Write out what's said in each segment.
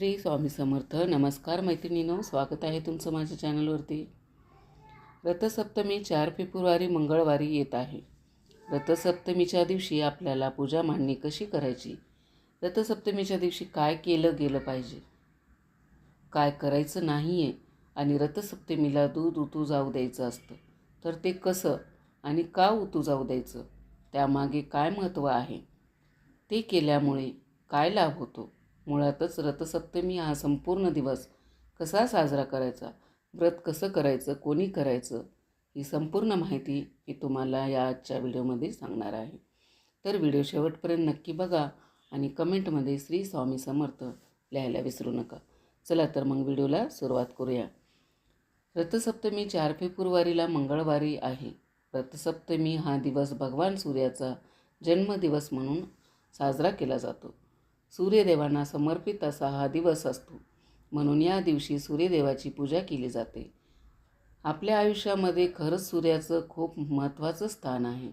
श्री स्वामी समर्थ. नमस्कार मैत्रिणीनो स्वागत आहे तुमचं माझ्या चॅनलवरती. रथसप्तमी चार फेब्रुवारी मंगळवारी येत आहे. रथसप्तमीच्या दिवशी आपल्याला पूजा मांडणी कशी करायची? रथसप्तमीच्या दिवशी काय केलं गेलं पाहिजे? काय करायचं नाही आहे आणि रथसप्तमीला दूध उतू जाऊ द्यायचं असतं तर ते कसं आणि का उतू जाऊ द्यायचं? त्यामागे काय महत्त्व आहे? ते केल्यामुळे काय लाभ होतो? मुळातच रथसप्तमी हा संपूर्ण दिवस कसा साजरा करायचा? व्रत कसं करायचं? कोणी करायचं? ही संपूर्ण माहिती मी तुम्हाला या आजच्या व्हिडिओमध्ये सांगणार आहे. तर व्हिडिओ शेवटपर्यंत नक्की बघा आणि कमेंटमध्ये श्री स्वामी समर्थ लिहायला विसरू नका. चला तर मग व्हिडिओला सुरुवात करूया. रथसप्तमी चार फेब्रुवारीला मंगळवारी आहे. रथसप्तमी हा दिवस भगवान सूर्याचा जन्मदिवस म्हणून साजरा केला जातो. सूर्यदेवांना समर्पित असा हा दिवस असतो. म्हणून या दिवशी सूर्यदेवाची पूजा केली जाते. आपल्या आयुष्यामध्ये खरंच सूर्याचं खूप महत्त्वाचं स्थान आहे.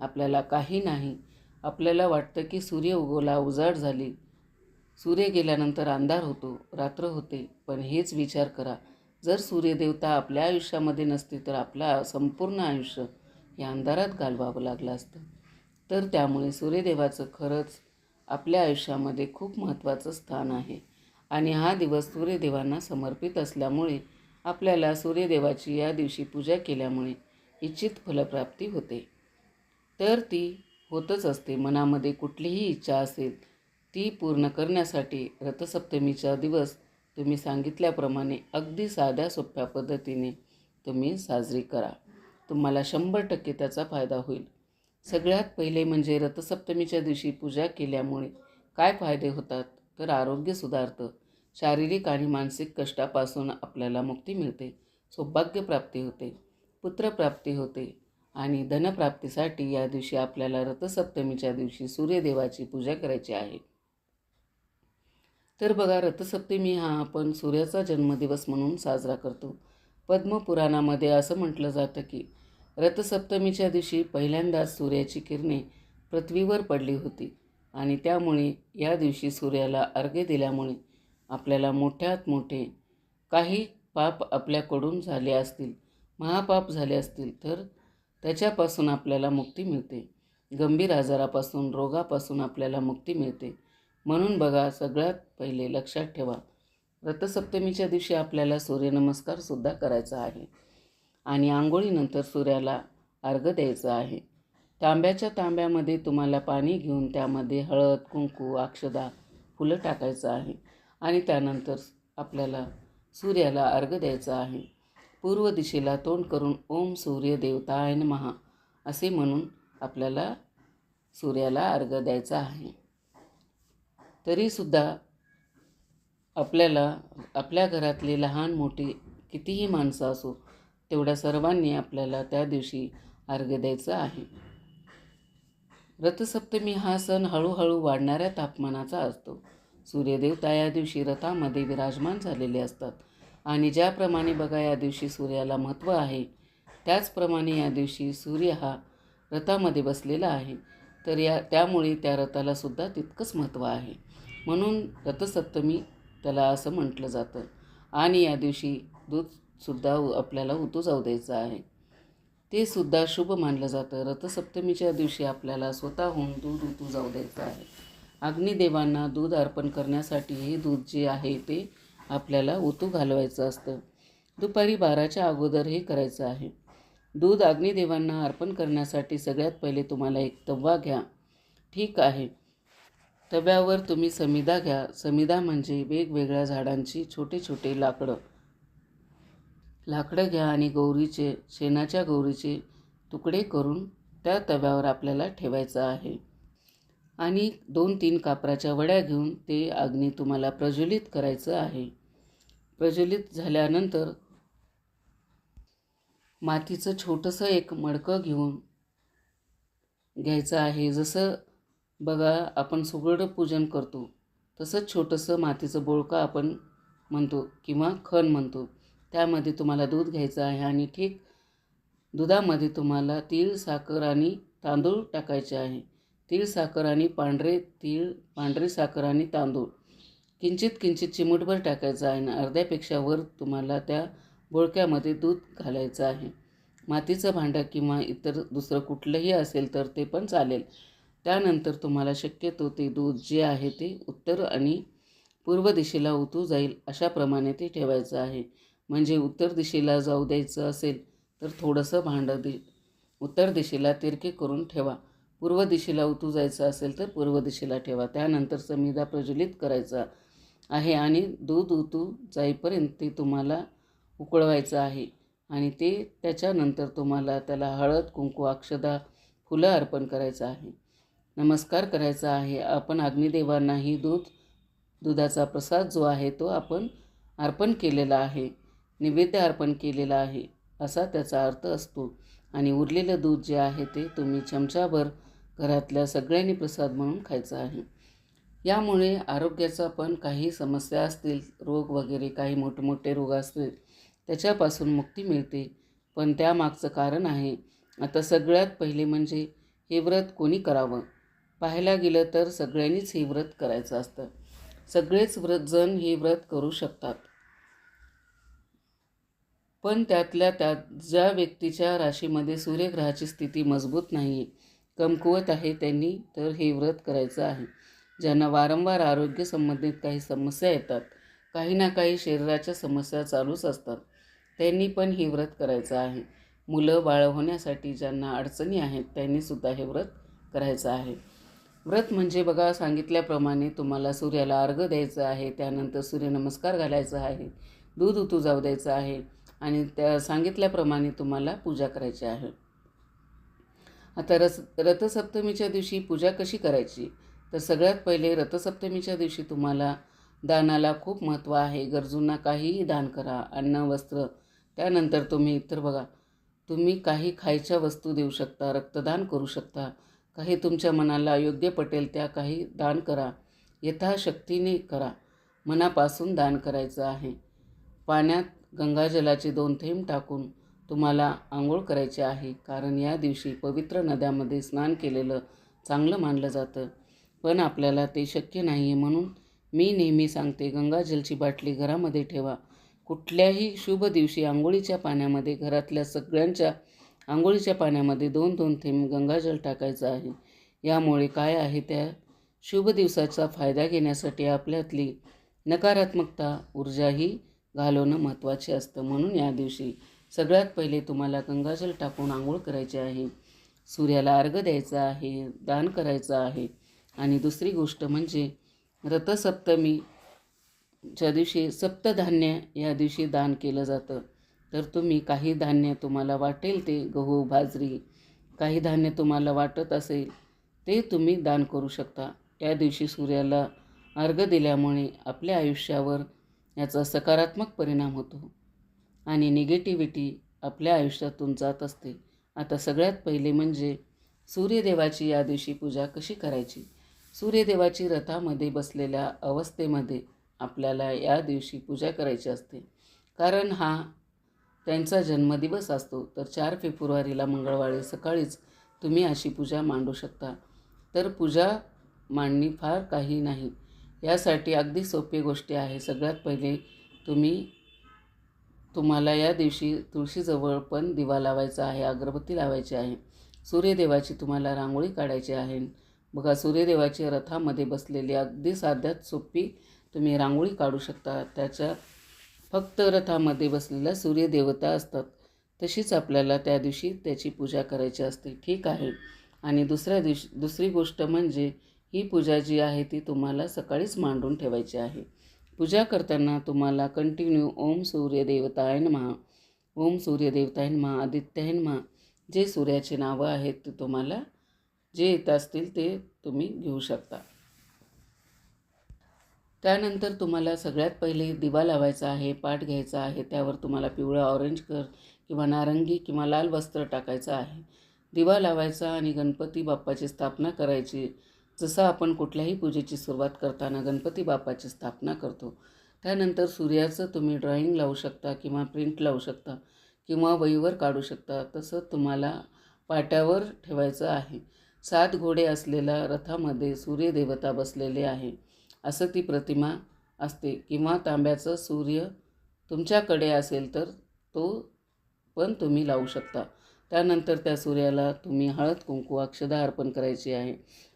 आपल्याला काही नाही. आपल्याला वाटतं की सूर्य उगवला उजाड झाली. सूर्य गेल्यानंतर अंधार होतो रात्र होते. पण हेच विचार करा. जर सूर्यदेवता आपल्या आयुष्यामध्ये नसती तर आपला संपूर्ण आयुष्य हे अंधारात घालवावं लागलं असतं. तर त्यामुळे सूर्यदेवाचं खरंच आपल्या आयुष्यामध्ये खूप महत्त्वाचं स्थान आहे. आणि हा दिवस सूर्यदेवांना समर्पित असल्यामुळे आपल्याला सूर्यदेवाची या दिवशी पूजा केल्यामुळे इच्छित फलप्राप्ती होते. तर ती होतच असते. मनामध्ये कुठलीही इच्छा असेल ती पूर्ण करण्यासाठी रथसप्तमीचा दिवस तुम्ही सांगितल्याप्रमाणे अगदी साध्या सोप्या पद्धतीने तुम्ही साजरी करा. तुम्हाला शंभर टक्के त्याचा फायदा होईल. सगळ्यात पहिले म्हणजे रथसप्तमीच्या दिवशी पूजा केल्यामुळे काय फायदे होतात? तर आरोग्य सुधारतं. शारीरिक आणि मानसिक कष्टापासून आपल्याला मुक्ती मिळते सौभाग्यप्राप्ती होते पुत्रप्राप्ती होते आणि धनप्राप्तीसाठी या दिवशी आपल्याला रथसप्तमीच्या दिवशी सूर्यदेवाची पूजा करायची आहे. तर बघा रथसप्तमी हा आपण सूर्याचा जन्मदिवस म्हणून साजरा करतो. पद्मपुराणामध्ये असं म्हटलं जातं की रथसप्तमीच्या दिवशी पहिल्यांदाच सूर्याची किरणे पृथ्वीवर पडली होती आणि त्यामुळे या दिवशी सूर्याला अर्घ्य दिल्यामुळे आपल्याला मोठ्यात मोठे काही पाप आपल्याकडून झाले असतील महापाप झाले असतील तर त्याच्यापासून आपल्याला मुक्ती मिळते. गंभीर आजारापासून रोगापासून आपल्याला मुक्ती मिळते. म्हणून बघा सगळ्यात पहिले लक्षात ठेवा. रथसप्तमीच्या दिवशी आपल्याला सूर्यनमस्कारसुद्धा करायचा आहे. आणि आंघोळीनंतर सूर्याला अर्घ द्यायचं आहे. तांब्याच्या तांब्यामध्ये तुम्हाला पाणी घेऊन त्यामध्ये हळद कुंकू अक्षदा फुलं टाकायचं आहे. आणि त्यानंतर आपल्याला सूर्याला अर्घ द्यायचं आहे. पूर्व दिशेला तोंड करून ओम सूर्य देवताय महा असे म्हणून आपल्याला सूर्याला अर्घ द्यायचा आहे. तरीसुद्धा आपल्याला आपल्या घरातले लहान मोठी कितीही माणसं असो तेवढ्या सर्वांनी आपल्याला त्या दिवशी अर्घ्य द्यायचं आहे. रथसप्तमी हा सण हळूहळू वाढणाऱ्या तापमानाचा असतो. सूर्यदेवता या दिवशी रथामध्ये विराजमान झालेले असतात. आणि ज्याप्रमाणे बघा या दिवशी सूर्याला महत्त्व आहे त्याचप्रमाणे या दिवशी सूर्य हा रथामध्ये बसलेला आहे. तर या त्यामुळे त्या रथाला सुद्धा तितकंच महत्त्व आहे. म्हणून रथसप्तमी त्याला असं म्हटलं जातं. आणि या दिवशी दूध सुद्धा आपल्याला उतू जाऊ द्यायचं आहे. ते सुद्धा शुभ मानलं जातं. रथसप्तमीच्या दिवशी आपल्याला स्वतःहून दूध उतू जाऊ द्यायचं आहे. अग्निदेवांना दूध अर्पण करण्यासाठी हे दूध जे आहे ते आपल्याला उतू घालवायचं असतं. दुपारी बाराच्या अगोदर हे करायचं आहे. दूध अग्निदेवांना अर्पण करण्यासाठी सगळ्यात पहिले तुम्हाला एक तवा घ्या. ठीक आहे. तव्यावर तुम्ही समिदा घ्या. समिदा म्हणजे वेगवेगळ्या झाडांची छोटे छोटे लाकडं. लाकडं घ्या आणि गौरीचे शेणाच्या गौरीचे तुकडे करून त्या तव्यावर आपल्याला ठेवायचं आहे. आणि दोन तीन कापराच्या वड्या घेऊन ते अग्नी तुम्हाला प्रज्वलित करायचं आहे. प्रज्वलित झाल्यानंतर मातीचं छोटंसं एक मडकं घेऊन घ्यायचं आहे. जसं बघा आपण सुगड पूजन करतो तसंच छोटंसं मातीचं बोळकं आपण म्हणतो किंवा खण म्हणतो. त्यामध्ये तुम्हाला दूध घ्यायचं आहे आणि ठीक दुधामध्ये तुम्हाला तीळ साखर आणि तांदूळ टाकायचे आहे. तीळ साखर आणि पांढरे तीळ पांढरे साखर आणि तांदूळ. किंचित किंचित चिमूटभर टाकायचं आहे आणि अर्ध्यापेक्षा वर तुम्हाला त्या बोळक्यामध्ये दूध घालायचं आहे. मातीचं भांडं किंवा इतर दुसरं कुठलंही असेल तर ते पण चालेल. त्यानंतर तुम्हाला शक्यतो ते दूध जे आहे ते उत्तर आणि पूर्व दिशेला उतू जाईल अशाप्रमाणे ते ठेवायचं आहे. म्हणजे उत्तर दिशेला जाऊ द्यायचं असेल तर थोडंसं भांडं दि उत्तर दिशेला तिरके करून ठेवा. पूर्व दिशेला उतू जायचं असेल तर पूर्व दिशेला ठेवा. त्यानंतर समिदा प्रज्वलित करायचा आहे आणि दूध उतू जाईपर्यंत ते तुम्हाला उकळवायचं आहे आणि ते त्याच्यानंतर तुम्हाला त्याला हळद कुंकू अक्षदा फुलं अर्पण करायचं आहे. नमस्कार करायचा आहे. आपण अग्निदेवांनाही दूध दुधाचा प्रसाद जो आहे तो आपण अर्पण केलेला आहे. निवेद्य अर्पण केलेला आहे असा त्याचा अर्थ असतो. आणि उरलेलं दूध जे आहे ते तुम्ही चमचाभर घरातल्या सगळ्यांनी प्रसाद म्हणून खायचा आहे. यामुळे आरोग्याचा पण काही समस्या असतील रोग वगैरे काही मोठमोठे रोग असतील त्याच्यापासून मुक्ती मिळते. पण त्यामागचं कारण आहे आता सगळ्यात पहिले म्हणजे हे व्रत कोणी करावं? पाहायला गेलं तर सगळ्यांनीच हे व्रत करायचं असतं. सगळेच व्रतजण हे व्रत करू शकतात. पण त्यातल्या त्यात ज्या व्यक्तीच्या राशीमध्ये सूर्यग्रहाची स्थिती मजबूत नाही कमकुवत आहे त्यांनी तर हे व्रत करायचं आहे. ज्यांना वारंवार आरोग्य संबंधित काही समस्या येतात काही ना काही शरीराच्या समस्या चालूच असतात त्यांनी पण हे व्रत करायचं आहे. मुलं बाळ होण्यासाठी ज्यांना अडचणी आहेत त्यांनीसुद्धा हे व्रत करायचं आहे. व्रत म्हणजे बघा सांगितल्याप्रमाणे तुम्हाला सूर्याला अर्घ द्यायचं आहे त्यानंतर सूर्यनमस्कार घालायचा आहे दूध उतू जाऊ द्यायचं आहे आणि त्या सांगितल्याप्रमाणे तुम्हाला पूजा करायची आहे. आता रस रथसप्तमीच्या दिवशी पूजा कशी करायची? तर सगळ्यात पहिले रथसप्तमीच्या दिवशी तुम्हाला दानाला खूप महत्त्व आहे. गरजूंना काहीही दान करा. अन्न वस्त्र त्यानंतर तुम्ही इतर बघा तुम्ही काही खायच्या वस्तू देऊ शकता रक्तदान करू शकता काही तुमच्या मनाला योग्य पटेल त्या काही दान करा यथाशक्तीने करा मनापासून दान करायचं आहे. पाण्यात गंगाजलाचे दोन थेंब टाकून तुम्हाला आंघोळ करायची आहे. कारण या दिवशी पवित्र नद्यामध्ये स्नान केलेलं चांगलं मानलं जातं. पण आपल्याला ते शक्य नाही आहे म्हणून मी नेहमी सांगते गंगाजलची बाटली घरामध्ये ठेवा. कुठल्याही शुभ दिवशी आंघोळीच्या पाण्यामध्ये घरातल्या सगळ्यांच्या आंघोळीच्या पाण्यामध्ये दोन दोन थेंब गंगाजल टाकायचं आहे. यामुळे काय आहे त्या शुभ दिवसाचा फायदा घेण्यासाठी आपल्यातली नकारात्मकता ऊर्जाही घालवणं महत्त्वाचे असतं. म्हणून या दिवशी सगळ्यात पहिले तुम्हाला गंगाजल टाकून आंघोळ करायची आहे. सूर्याला अर्घ द्यायचा आहे दान करायचं आहे. आणि दुसरी गोष्ट म्हणजे रथसप्तमीच्या दिवशी सप्तधान्य या दिवशी दान केलं जातं तर तुम्ही काही धान्य तुम्हाला वाटेल ते गहू बाजरी काही धान्य तुम्हाला वाटत असेल ते तुम्ही दान करू शकता. या दिवशी सूर्याला अर्घ दिल्यामुळे आपल्या आयुष्यावर याचा सकारात्मक परिणाम होतो. आणि निगेटिव्हिटी आपल्या आयुष्यातून जात असते. आता सगळ्यात पहिले म्हणजे सूर्यदेवाची या दिवशी पूजा कशी करायची? सूर्यदेवाची रथामध्ये बसलेल्या अवस्थेमध्ये आपल्याला या दिवशी पूजा करायची असते. कारण हा त्यांचा जन्मदिवस असतो. तर चार फेब्रुवारीला मंगळवारी सकाळीच तुम्ही अशी पूजा मांडू शकता. तर पूजा मांडणी फार काही नाही. यासाठी अगदी सोपी गोष्टी आहे. सगळ्यात पहिले तुम्ही तुम्हाला या दिवशी तुळशीजवळ पण दिवा लावायचा आहे अगरबत्ती लावायची आहे. सूर्यदेवाची तुम्हाला रांगोळी काढायची आहे. बघा सूर्यदेवाची रथामध्ये बसलेली अगदी साध्यात सोपी तुम्ही रांगोळी काढू शकता. त्याच्या फक्त रथामध्ये बसलेल्या सूर्यदेवता असतात. तशीच आपल्याला त्या दिवशी त्याची पूजा करायची असते. ठीक आहे. आणि दुसऱ्या दिवशी दुसरी गोष्ट म्हणजे ही पूजा जी आहे ती तुम्हाला सकाळीच मांडून ठेवायची आहे. पूजा करताना तुम्हाला कंटिन्यू ओम सूर्यदेवताय महा ओम सूर्यदेवताय महा आदित्यायन महा जे सूर्याचे नावं आहेत ते तुम्हाला जे येत असतील ते तुम्ही घेऊ शकता. त्यानंतर तुम्हाला सगळ्यात पहिले दिवा लावायचा आहे पाठ घ्यायचा आहे त्यावर तुम्हाला पिवळं ऑरेंज कर किंवा नारंगी किंवा लाल वस्त्र टाकायचं आहे. दिवा लावायचा आणि गणपती बाप्पाची स्थापना करायची. जसं आपण कुठल्याही पूजेची सुरुवात करताना गणपती बाप्पाची स्थापना करतो त्यानंतर सूर्याचं तुम्ही ड्रॉइंग लावू शकता किंवा प्रिंट लावू शकता किंवा वहीवर काढू शकता तसं तुम्हाला पाट्यावर ठेवायचं आहे. सात घोडे असलेल्या रथामध्ये सूर्यदेवता बसलेले आहे असं ती प्रतिमा असते किंवा तांब्याचं सूर्य तुमच्याकडे असेल तर तो पण तुम्ही लावू शकता. त्यानंतर त्या सूर्याला तुम्ही हळद कुंकू अक्षदा अर्पण करायची आहे.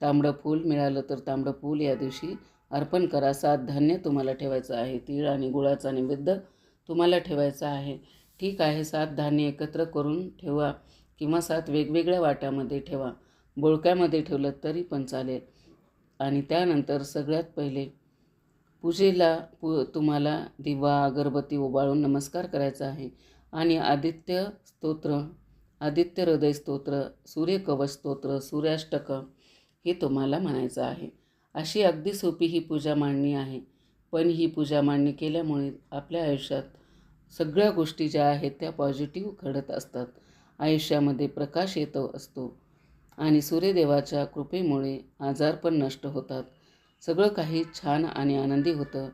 तांबडं फूल मिळालं तर तांबडं फूल या दिवशी अर्पण करा. सात धान्य तुम्हाला ठेवायचं आहे. तीळ आणि गुळाचा नैवेद्य तुम्हाला ठेवायचा आहे. ठीक आहे. सात धान्य एकत्र करून ठेवा किंवा सात वेगवेगळ्या वाट्यामध्ये ठेवा. बोळक्यामध्ये ठेवलं तरी पण चालेल. आणि त्यानंतर सगळ्यात पहिले पूजेला पू तुम्हाला दिवा अगरबत्ती ओवाळून नमस्कार करायचा आहे. आणि आदित्य स्तोत्र आदित्य हृदय स्तोत्र सूर्यकवच स्तोत्र सूर्याष्टक हे तुम्हाला म्हणायचं आहे. अशी अगदी सोपी ही पूजा मांडणी आहे. पण ही पूजा मांडणी केल्यामुळे आपल्या आयुष्यात सगळ्या गोष्टी ज्या आहेत त्या पॉझिटिव्ह घडत असतात. आयुष्यामध्ये प्रकाश येतो असतो आणि सूर्यदेवाच्या कृपेमुळे आजार पण नष्ट होतात. सगळं काही छान आणि आनंदी होतं.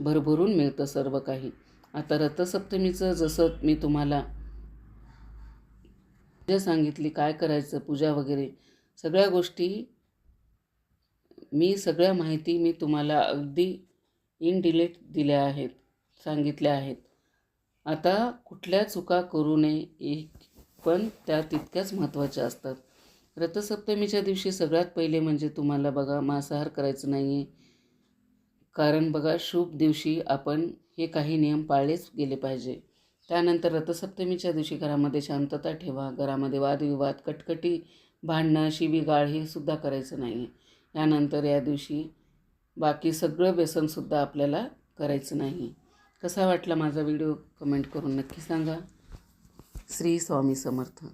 भरभरून मिळतं सर्व काही. आता रथसप्तमीचं जसं मी तुम्हाला पूजा सांगितली काय करायचं पूजा वगैरे सगळ्या गोष्टी मी सगळ्या माहिती मी तुम्हाला अगदी इन डिलेट दिल्या आहेत सांगितल्या आहेत. आता कुठल्या चुका करू नये एक पण त्या तितक्याच महत्त्वाच्या असतात. रथसप्तमीच्या दिवशी सगळ्यात पहिले म्हणजे तुम्हाला बघा मांसाहार करायचं नाही आहे कारण बघा शुभ दिवशी आपण हे काही नियम पाळलेच गेले पाहिजे. त्यानंतर रथसप्तमीच्या दिवशी घरामध्ये शांतता ठेवा घरामध्ये वादविवाद कटकटी भांडणं शिवीगाळ हे सुद्धा करायचं नाही आहे यानंतर या दिवशी बाकी सगळं व्यसनसुद्धा आपल्याला करायचं नाही कसा वाटला माझा व्हिडिओ? कमेंट करून नक्की सांगा. श्री स्वामी समर्थ.